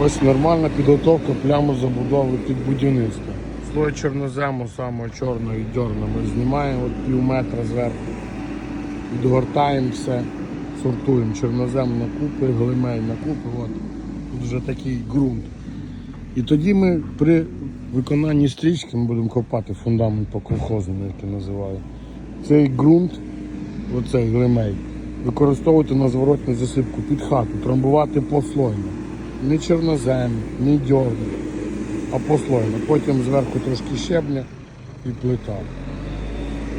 Ось нормальна підготовка прямо забудови під будівництво. Слой чорнозему саме чорного і дьорна ми знімаємо от пів метра зверху. Відгортаємо все, сортуємо чорнозем на купи, глимей на купи. От. Тут вже такий ґрунт. І тоді ми при виконанні стрічки ми будемо копати фундамент по колхозному, як я називаю. Цей ґрунт, оцей глимей, використовувати на зворотну засипку під хату, трамбувати послойно. Не чорнозем, не дьорн, а послойно. Потім зверху трошки щебня і плита.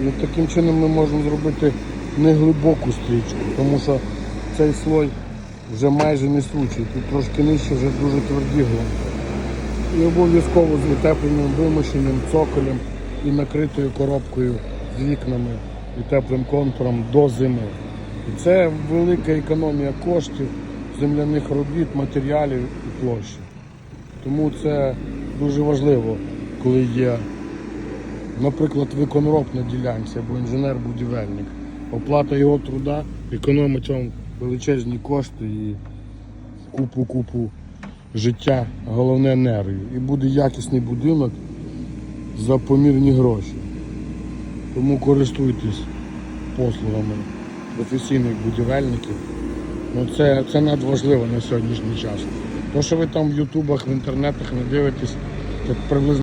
І таким чином ми можемо зробити неглибоку стрічку, тому що цей слой вже майже не стручий, тут трошки нижче вже дуже тверді глинки. І обов'язково з утепленим вимощеним цоколем і накритою коробкою з вікнами і теплим контуром до зими. І це велика економія коштів, земляних робіт, матеріалів і площі. Тому це дуже важливо, коли є, наприклад, виконроб на ділянці або інженер-будівельник. Оплата його труда економить вам величезні кошти і купу-купу життя, головне нервів. І буде якісний будинок за помірні гроші. Тому користуйтесь послугами професійних будівельників. Ну, це, це надважливо на сьогоднішній час. То, що ви там в ютубах, в інтернетах не дивитесь, це приблизно.